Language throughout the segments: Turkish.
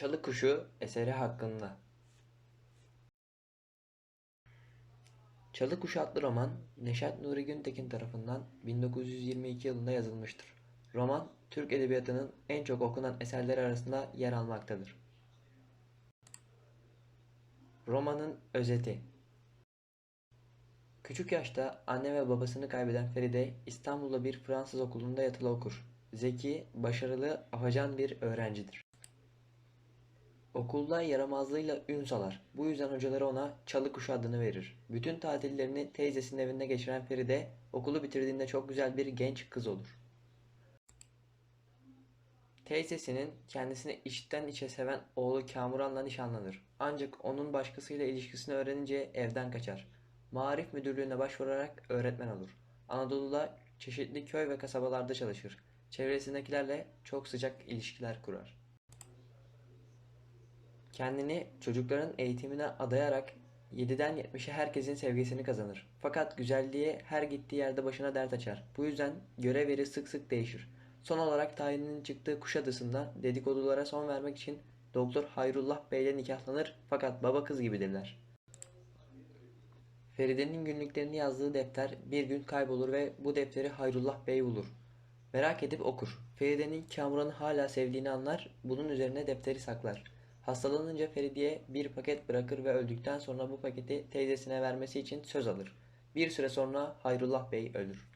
Çalı Kuşu eseri hakkında. Çalı Kuşu adlı roman Neşet Nuri Güntekin tarafından 1922 yılında yazılmıştır. Roman, Türk Edebiyatı'nın en çok okunan eserleri arasında yer almaktadır. Romanın özeti Küçük yaşta anne ve babasını kaybeden Feride İstanbul'da bir Fransız okulunda yatılı okur. Zeki, başarılı, afacan bir öğrencidir. Okulda yaramazlığıyla ün salar. Bu yüzden hocaları ona çalı kuşu adını verir. Bütün tatillerini teyzesinin evinde geçiren Feride okulu bitirdiğinde çok güzel bir genç kız olur. Teyzesinin kendisini içten içe seven oğlu Kamuran'la nişanlanır. Ancak onun başkasıyla ilişkisini öğrenince evden kaçar. Maarif müdürlüğüne başvurarak öğretmen olur. Anadolu'da çeşitli köy ve kasabalarda çalışır. Çevresindekilerle çok sıcak ilişkiler kurar. Kendini çocukların eğitimine adayarak 7'den 70'e herkesin sevgisini kazanır. Fakat güzelliğe her gittiği yerde başına dert açar. Bu yüzden görev yeri sık sık değişir. Son olarak tayininin çıktığı Kuşadası'nda dedikodulara son vermek için Doktor Hayrullah Bey ile nikahlanır fakat baba kız gibidirler. Feride'nin günlüklerini yazdığı defter bir gün kaybolur ve bu defteri Hayrullah Bey bulur. Merak edip okur. Feride'nin Kamuran'ı hala sevdiğini anlar, bunun üzerine defteri saklar. Hastalanınca Feride'ye bir paket bırakır ve öldükten sonra bu paketi teyzesine vermesi için söz alır. Bir süre sonra Hayrullah Bey ölür.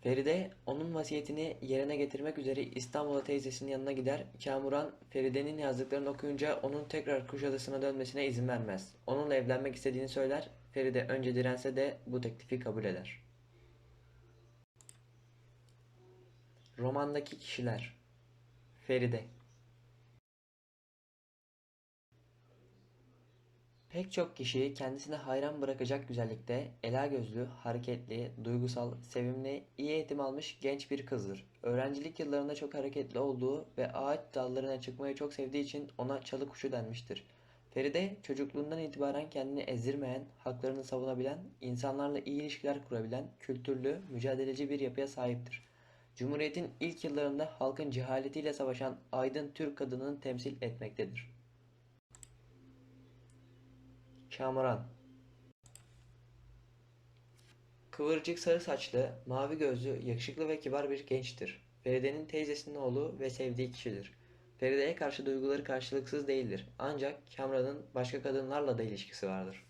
Feride onun vasiyetini yerine getirmek üzere İstanbul'a teyzesinin yanına gider. Kamuran Feride'nin yazdıklarını okuyunca onun tekrar Kuşadası'na dönmesine izin vermez. Onunla evlenmek istediğini söyler. Feride önce dirense de bu teklifi kabul eder. Romandaki kişiler Feride Pek çok kişiyi kendisine hayran bırakacak güzellikte, ela gözlü, hareketli, duygusal, sevimli, iyi eğitim almış genç bir kızdır. Öğrencilik yıllarında çok hareketli olduğu ve ağaç dallarına çıkmayı çok sevdiği için ona çalı kuşu denmiştir. Feride çocukluğundan itibaren kendini ezdirmeyen, haklarını savunabilen, insanlarla iyi ilişkiler kurabilen, kültürlü, mücadeleci bir yapıya sahiptir. Cumhuriyetin ilk yıllarında halkın cehaletiyle savaşan aydın Türk kadınını temsil etmektedir. Kamuran Kıvırcık sarı saçlı, mavi gözlü, yakışıklı ve kibar bir gençtir. Feride'nin teyzesinin oğlu ve sevdiği kişidir. Feride'ye karşı duyguları karşılıksız değildir. Ancak Kamran'ın başka kadınlarla da ilişkisi vardır.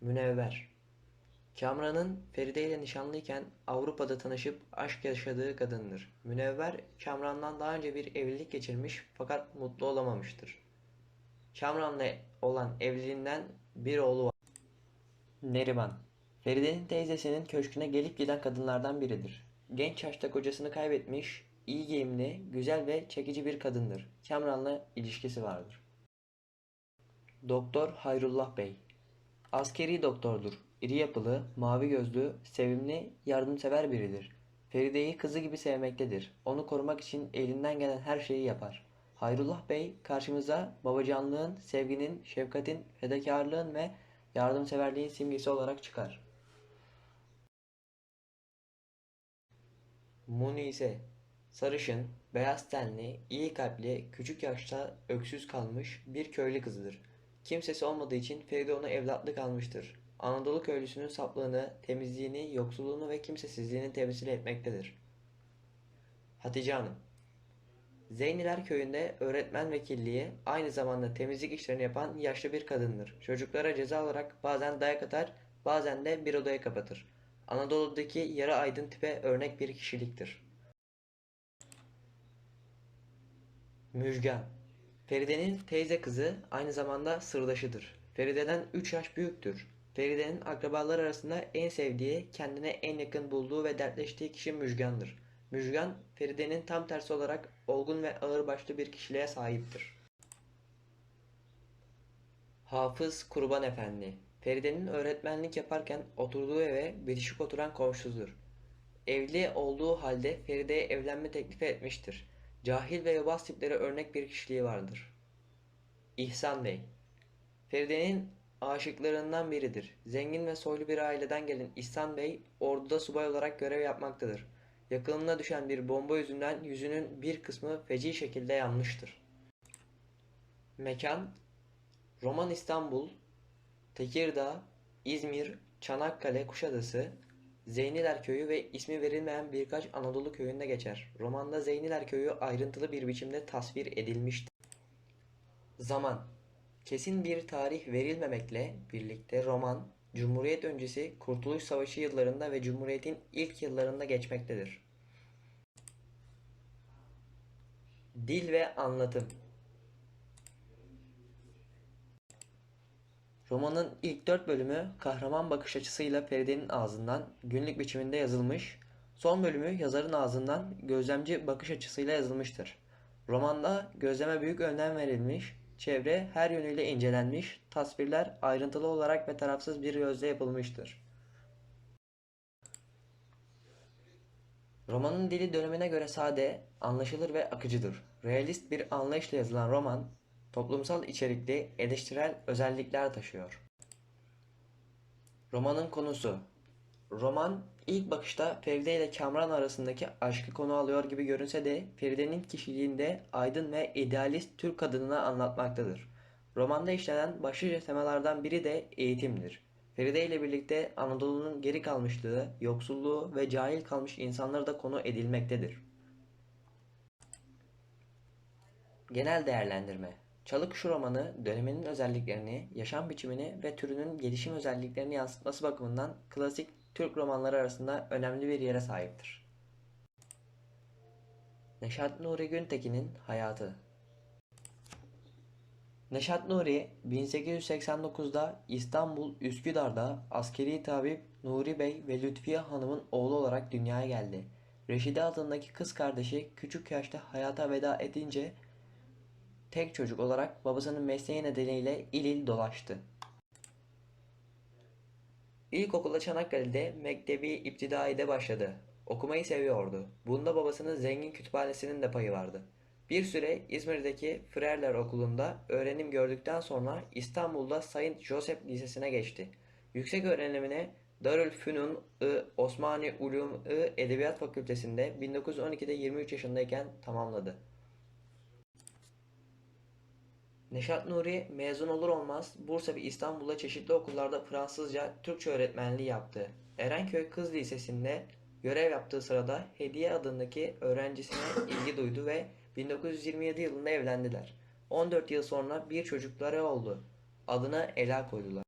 Münevver Kamran'ın Feride ile nişanlıyken Avrupa'da tanışıp aşk yaşadığı kadındır. Münevver, Kamran'dan daha önce bir evlilik geçirmiş fakat mutlu olamamıştır. Kamran'la olan evliliğinden bir oğlu var. Neriman Feride'nin teyzesinin köşküne gelip giden kadınlardan biridir. Genç yaşta kocasını kaybetmiş, iyi giyimli, güzel ve çekici bir kadındır. Kamran'la ilişkisi vardır. Doktor Hayrullah Bey Askeri doktordur. İri yapılı, mavi gözlü, sevimli, yardımsever biridir. Feride'yi kızı gibi sevmektedir. Onu korumak için elinden gelen her şeyi yapar. Hayrullah Bey karşımıza babacanlığın, sevginin, şefkatin, fedakarlığın ve yardımseverliğin simgesi olarak çıkar. Munise Sarışın, beyaz tenli, iyi kalpli, küçük yaşta öksüz kalmış bir köylü kızıdır. Kimsesi olmadığı için Feride ona evlatlık almıştır. Anadolu köylüsünün saflığını, temizliğini, yoksulluğunu ve kimsesizliğini temsil etmektedir. Hatice Hanım Zeyniler köyünde öğretmen vekilliği aynı zamanda temizlik işlerini yapan yaşlı bir kadındır. Çocuklara ceza olarak bazen dayak atar, bazen de bir odaya kapatır. Anadolu'daki yarı aydın tipe örnek bir kişiliktir. Müjgan Feride'nin teyze kızı aynı zamanda sırdaşıdır. Feride'den 3 yaş büyüktür. Feride'nin akrabalar arasında en sevdiği, kendine en yakın bulduğu ve dertleştiği kişi Müjgan'dır. Müjgan, Feride'nin tam tersi olarak olgun ve ağırbaşlı bir kişiliğe sahiptir. Hafız Kurban Efendi Feride'nin öğretmenlik yaparken oturduğu eve bitişik oturan komşusudur. Evli olduğu halde Feride'ye evlenme teklifi etmiştir. Cahil ve yobaz tiplere örnek bir kişiliği vardır. İhsan Bey Feride'nin aşıklarından biridir. Zengin ve soylu bir aileden gelen İhsan Bey orduda subay olarak görev yapmaktadır. Yakınına düşen bir bomba yüzünden yüzünün bir kısmı feci şekilde yanmıştır. Mekan Roman İstanbul, Tekirdağ, İzmir, Çanakkale, Kuşadası, Zeyniler Köyü ve ismi verilmeyen birkaç Anadolu köyünde geçer. Romanda Zeyniler Köyü ayrıntılı bir biçimde tasvir edilmiştir. Zaman Kesin bir tarih verilmemekle birlikte roman, Cumhuriyet öncesi Kurtuluş Savaşı yıllarında ve Cumhuriyet'in ilk yıllarında geçmektedir. Dil ve anlatım Romanın ilk dört bölümü kahraman bakış açısıyla Feride'nin ağzından günlük biçiminde yazılmış, son bölümü yazarın ağzından gözlemci bakış açısıyla yazılmıştır. Romanda gözleme büyük önem verilmiş, çevre her yönüyle incelenmiş, tasvirler ayrıntılı olarak ve tarafsız bir gözle yapılmıştır. Romanın dili dönemine göre sade, anlaşılır ve akıcıdır. Realist bir anlayışla yazılan roman, toplumsal içerikli, eleştirel özellikler taşıyor. Romanın konusu Roman ilk bakışta Feride ile Kamran arasındaki aşkı konu alıyor gibi görünse de Feride'nin kişiliğinde aydın ve idealist Türk kadınını anlatmaktadır. Romanda işlenen başlıca temalardan biri de eğitimdir. Feride ile birlikte Anadolu'nun geri kalmışlığı, yoksulluğu ve cahil kalmış insanları da konu edilmektedir. Genel değerlendirme Çalıkuşu romanı döneminin özelliklerini, yaşam biçimini ve türünün gelişim özelliklerini yansıtması bakımından klasik Türk romanları arasında önemli bir yere sahiptir. Neşat Nuri Güntekin'in hayatı Neşat Nuri 1889'da İstanbul Üsküdar'da askeri tabip Nuri Bey ve Lütfiye Hanım'ın oğlu olarak dünyaya geldi. Reşide adındaki kız kardeşi küçük yaşta hayata veda edince tek çocuk olarak babasının mesleği nedeniyle il il dolaştı. İlkokula Çanakkale'de Mektebi İptidai'de başladı. Okumayı seviyordu. Bunda babasının zengin kütüphanesinin de payı vardı. Bir süre İzmir'deki Frerler Okulu'nda öğrenim gördükten sonra İstanbul'da Saint Joseph Lisesi'ne geçti. Yüksek öğrenimine Darülfünun-ı Osmani Ulum-ı Edebiyat Fakültesi'nde 1912'de 23 yaşındayken tamamladı. Neşat Nuri mezun olur olmaz Bursa ve İstanbul'da çeşitli okullarda Fransızca, Türkçe öğretmenliği yaptı. Erenköy Kız Lisesi'nde görev yaptığı sırada Hediye adındaki öğrencisine ilgi duydu ve 1927 yılında evlendiler. 14 yıl sonra bir çocukları oldu. Adını Ela koydular.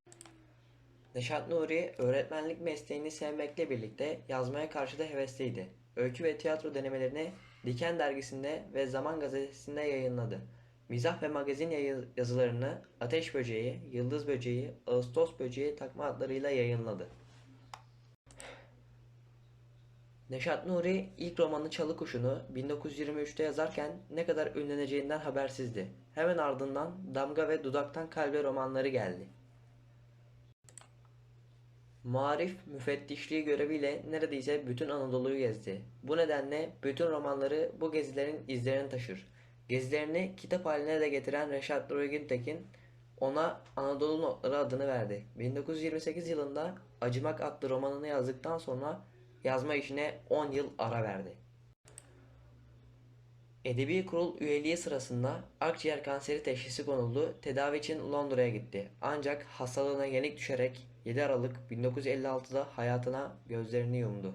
Neşat Nuri öğretmenlik mesleğini sevmekle birlikte yazmaya karşı da hevesliydi. Öykü ve tiyatro denemelerini Diken dergisinde ve Zaman gazetesinde yayınladı. Mizah ve magazin yazılarını Ateş Böceği, Yıldız Böceği, Ağustos Böceği takma adlarıyla yayınladı. Neşat Nuri ilk romanı Çalı Kuşu'nu 1923'te yazarken ne kadar ünleneceğinden habersizdi. Hemen ardından Damga ve Dudaktan Kalbe romanları geldi. Muarif müfettişliği göreviyle neredeyse bütün Anadolu'yu gezdi. Bu nedenle bütün romanları bu gezilerin izlerini taşır. Gezilerini kitap haline de getiren Reşat Nuri Güntekin ona Anadolu Notları adını verdi. 1928 yılında Acımak adlı romanını yazdıktan sonra yazma işine 10 yıl ara verdi. Edebi Kurul üyeliği sırasında akciğer kanseri teşhisi konuldu. Tedavi için Londra'ya gitti. Ancak hastalığına yenik düşerek 7 Aralık 1956'da hayatına gözlerini yumdu.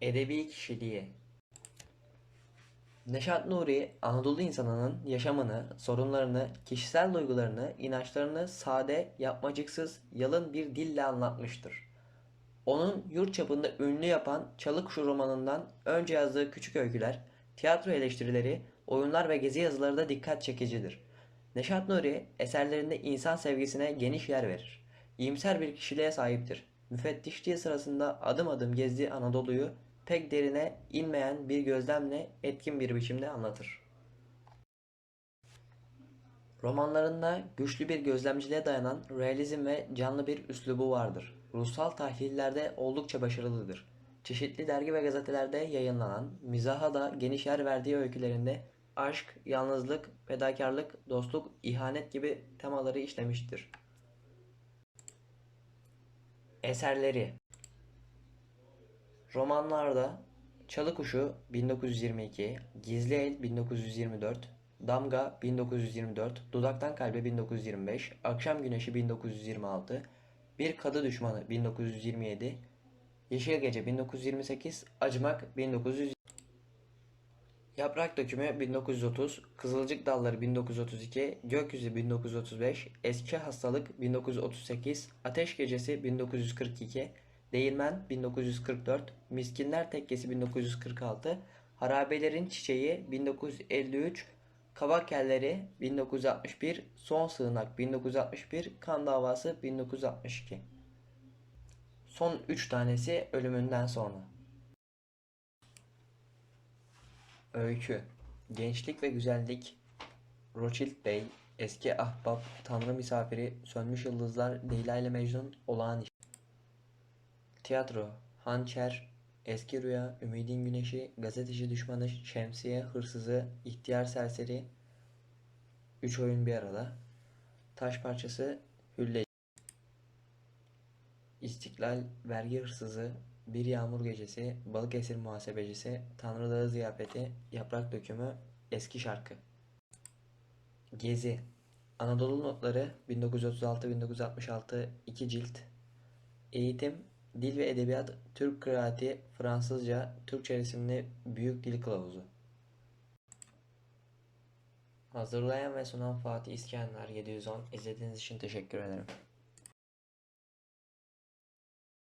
Edebi kişiliği Neşat Nuri, Anadolu insanının yaşamını, sorunlarını, kişisel duygularını, inançlarını sade, yapmacıksız, yalın bir dille anlatmıştır. Onun yurt çapında ünlü yapan Çalıkuşu romanından önce yazdığı küçük öyküler, tiyatro eleştirileri, oyunlar ve gezi yazıları da dikkat çekicidir. Neşat Nuri eserlerinde insan sevgisine geniş yer verir. İyimser bir kişiliğe sahiptir. Müfettişliği sırasında adım adım gezdiği Anadolu'yu pek derine inmeyen bir gözlemle etkin bir biçimde anlatır. Romanlarında güçlü bir gözlemciliğe dayanan realizm ve canlı bir üslubu vardır. Ruhsal tahlillerde oldukça başarılıdır. Çeşitli dergi ve gazetelerde yayınlanan, mizaha da geniş yer verdiği öykülerinde aşk, yalnızlık, fedakarlık, dostluk, ihanet gibi temaları işlemiştir. Eserleri Romanlarda Çalı Kuşu 1922, Gizli El 1924, Damga 1924, Dudaktan Kalbe 1925, Akşam Güneşi 1926, Bir Kadı Düşmanı 1927, Yeşil Gece 1928, Acımak 1900 Yaprak Dökümü 1930, Kızılcık Dalları 1932, Gökyüzü 1935, Eski Hastalık 1938, Ateş Gecesi 1942, Değirmen 1944, Miskinler Tekkesi 1946, Harabelerin Çiçeği 1953, Kavak Kelleri 1961, Son Sığınak 1961, Kan Davası 1962. Son 3 tanesi ölümünden sonra. Öykü Gençlik ve Güzellik Rothschild Bey Eski Ahbap Tanrı Misafiri Sönmüş Yıldızlar Leyla ile Mecnun Olağan İş Tiyatro Hançer Eski Rüya Ümidin Güneşi Gazeteci Düşmanı Şemsiye Hırsızı İhtiyar Serseri Üç Oyun Bir Arada. Taş Parçası Hülle. İstiklal Vergi Hırsızı Bir Yağmur Gecesi Balıkesir Muhasebecisi Tanrı Dağı Ziyafeti Yaprak Dökümü Eski Şarkı. Gezi. Anadolu Notları 1936-1966 2 cilt. Eğitim Dil ve Edebiyat Türk Kıraati Fransızca Türkçe resimli Büyük Dil Kılavuzu Hazırlayan ve sunan Fatih İskender 710 İzlediğiniz için teşekkür ederim.